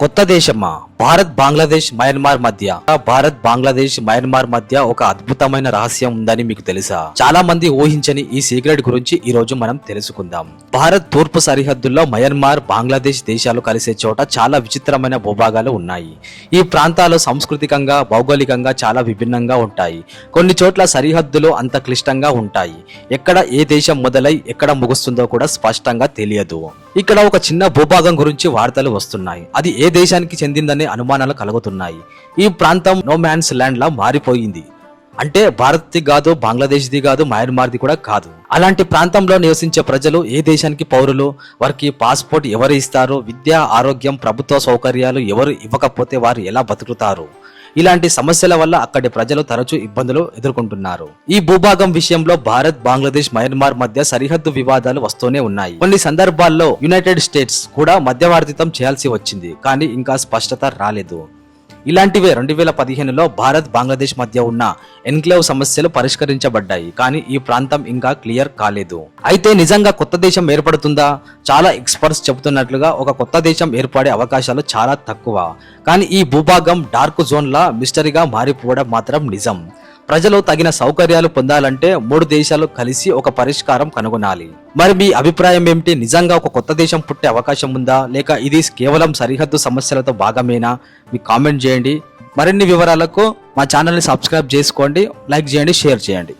కొత్త దేశమా? భారత్ బంగ్లాదేశ్ మయన్మార్ మధ్య. భారత్ బంగ్లాదేశ్ మయన్మార్ మధ్య ఒక అద్భుతమైన రహస్యం ఉందని మీకు తెలుసా? చాలా మంది ఊహించని ఈ సీక్రెట్ గురించి ఈ రోజు మనం తెలుసుకుందాం. భారత్ తూర్పు సరిహద్దుల్లో మయన్మార్ బంగ్లాదేశ్ దేశాలు కలిసే చోట చాలా విచిత్రమైన భూభాగాలు ఉన్నాయి. ఈ ప్రాంతాలు సాంస్కృతికంగా భౌగోళికంగా చాలా విభిన్నంగా ఉంటాయి. కొన్ని చోట్ల సరిహద్దులు అంత క్లిష్టంగా ఉంటాయి. ఎక్కడ ఏ దేశం మొదలై ఎక్కడ ముగుస్తుందో కూడా స్పష్టంగా తెలియదు. ఇక్కడ ఒక చిన్న భూభాగం గురించి వార్తలు వస్తున్నాయి. అది ఏ దేశానికి చెందిందనే అనుమానాలు కలుగుతున్నాయి. ఈ ప్రాంతం నో మ్యాన్స్ ల్యాండ్ లా మారిపోయింది. అంటే భారత్ది కాదు బంగ్లాదేశ్ది కాదు మయన్మార్ది కూడా కాదు. అలాంటి ప్రాంతంలో నివసించే ప్రజలు ఏ దేశానికి పౌరులు వారికి పాస్పోర్ట్ ఎవరు ఇస్తారు విద్య ఆరోగ్యం ప్రభుత్వ సౌకర్యాలు ఎవరు ఇవ్వకపోతే వారు ఎలా బతుకుతారు? ఇలాంటి సమస్యల వల్ల అక్కడి ప్రజలు తరచూ ఇబ్బందులు ఎదుర్కొంటున్నారు. ఈ భూభాగం విషయంలో భారత్ బంగ్లాదేశ్ మయన్మార్ మధ్య సరిహద్దు వివాదాలు వస్తూనే ఉన్నాయి. కొన్ని సందర్భాల్లో యునైటెడ్ స్టేట్స్ కూడా మధ్యవర్తితం చేయాల్సి వచ్చింది కానీ ఇంకా స్పష్టత రాలేదు. ఇలాంటివే రెండు వేల పదిహేనులో భారత్ బంగ్లాదేశ్ మధ్య ఉన్న ఎన్క్లేవ్ సమస్యలు పరిష్కరించబడ్డాయి. కానీ ఈ ప్రాంతం ఇంకా క్లియర్ కాలేదు. అయితే నిజంగా కొత్త దేశం ఏర్పడుతుందా? చాలా ఎక్స్పర్ట్స్ చెబుతున్నట్లుగా ఒక కొత్త దేశం ఏర్పడే అవకాశాలు చాలా తక్కువ. కానీ ఈ భూభాగం డార్క్ జోన్లా మిస్టరీగా మారిపోవడం మాత్రం నిజం. ప్రజలు తగిన సౌకర్యాలు పొందాలంటే మూడు దేశాలు కలిసి ఒక పరిష్కారం కనుగొనాలి. మరి మీ అభిప్రాయం ఏమిటి? నిజంగా ఒక కొత్త దేశం పుట్టే అవకాశం ఉందా? లేక ఇది కేవలం సరిహద్దు సమస్యలతో భాగమేనా? మీ కామెంట్ చేయండి. మరిన్ని వివరాలకు మా ఛానల్ని సబ్స్క్రైబ్ చేసుకోండి. లైక్ చేయండి షేర్ చేయండి.